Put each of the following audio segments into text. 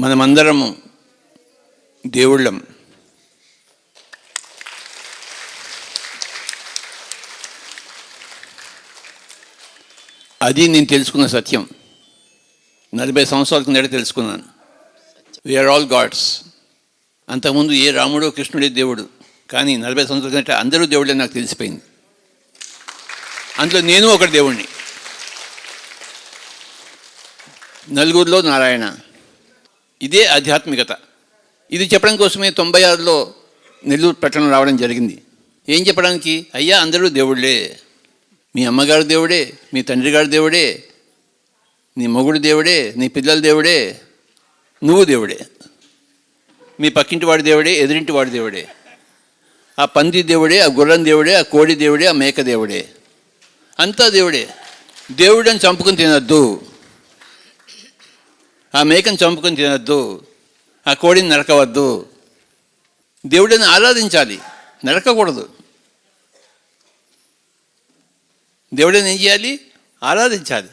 మనమందరము దేవుళ్ళం. అది నేను తెలుసుకున్న సత్యం. నలభై సంవత్సరాల కిందట తెలుసుకున్నాను. వీఆర్ ఆల్ గాడ్స్ అంతకుముందు ఏ రాముడో కృష్ణుడే దేవుడు కానీ నలభై సంవత్సరాల కిందట అందరూ దేవుడే నాకు తెలిసిపోయింది. అందులో నేను ఒకటి దేవుణ్ణి. నలుగురిలో నారాయణ. ఇదే ఆధ్యాత్మికత. ఇది చెప్పడం కోసమే తొంభై ఆరులో నెల్లూరు పట్టణం రావడం జరిగింది. ఏం చెప్పడానికి? అయ్యా అందరూ దేవుళ్ళే. మీ అమ్మగారు దేవుడే మీ తండ్రి గారు దేవుడే నీ మొగుడు దేవుడే నీ పిల్లల దేవుడే నువ్వు దేవుడే. మీ పక్కింటి వాడి దేవుడే ఎదురింటి వాడి దేవుడే. ఆ పంది దేవుడే ఆ గుర్రం దేవుడే ఆ కోడి దేవుడే ఆ మేక దేవుడే. అంతా దేవుడే. దేవుడని చంపుకుని తినద్దు. ఆ మేకను చంపుకొని తినద్దు ఆ కోడిని నరకవద్దు. దేవుడిని ఆరాధించాలి నరకకూడదు. దేవుడిని ఏం చేయాలి? ఆరాధించాలి.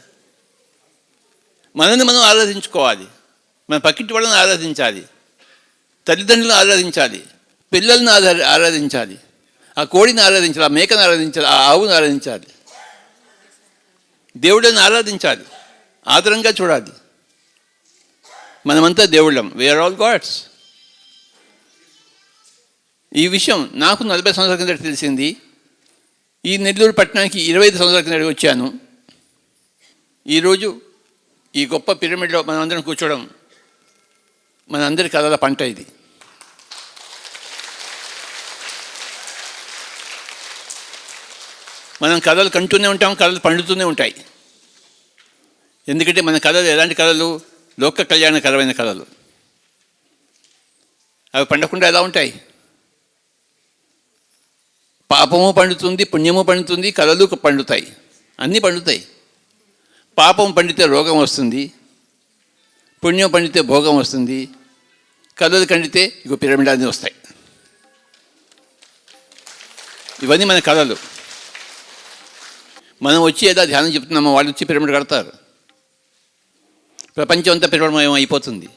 మనల్ని మనం ఆరాధించుకోవాలి. మన పక్కింటి వాళ్ళని ఆరాధించాలి. తల్లిదండ్రులను ఆరాధించాలి. పిల్లల్ని ఆరా ఆరాధించాలి. ఆ కోడిని ఆరాధించాలి ఆ మేకను ఆరాధించాలి ఆ ఆవును ఆరాధించాలి. దేవుడిని ఆరాధించాలి. ఆదరంగా చూడాలి. మనమంతా దేవుళ్ళం. వేఆర్ ఆల్ గాడ్స్ ఈ విషయం నాకు నలభై సంవత్సరాల కిందట తెలిసింది. ఈ నెల్లూరు పట్టణానికి ఇరవై ఐదు సంవత్సరాల కిందట వచ్చాను. ఈరోజు ఈ గొప్ప పిరమిడ్లో మనమందరం కూర్చోవడం మనందరి కథల పంట ఇది. మనం కథలు కంటూనే ఉంటాం కథలు పండుతూనే ఉంటాయి. ఎందుకంటే మన కథలు ఎలాంటి కథలు లోక కళ్యాణకరమైన కళలు అవి పండకుండా ఎలా ఉంటాయి? పాపము పండుతుంది పుణ్యము పండుతుంది కళలు పండుతాయి. అన్నీ పండుతాయి. పాపం పండితే రోగం వస్తుంది పుణ్యం పండితే భోగం వస్తుంది కళలు కండితే పిరమిడ్ పిరమిడాన్ని వస్తాయి. ఇవన్నీ మన కళలు. మనం వచ్చి ఏదో ధ్యానం చెప్తున్నామో వాళ్ళు వచ్చి పిరమిడ్ కడతారు. ప్రపంచం అంతా పిరమిడమయం అయిపోతుంది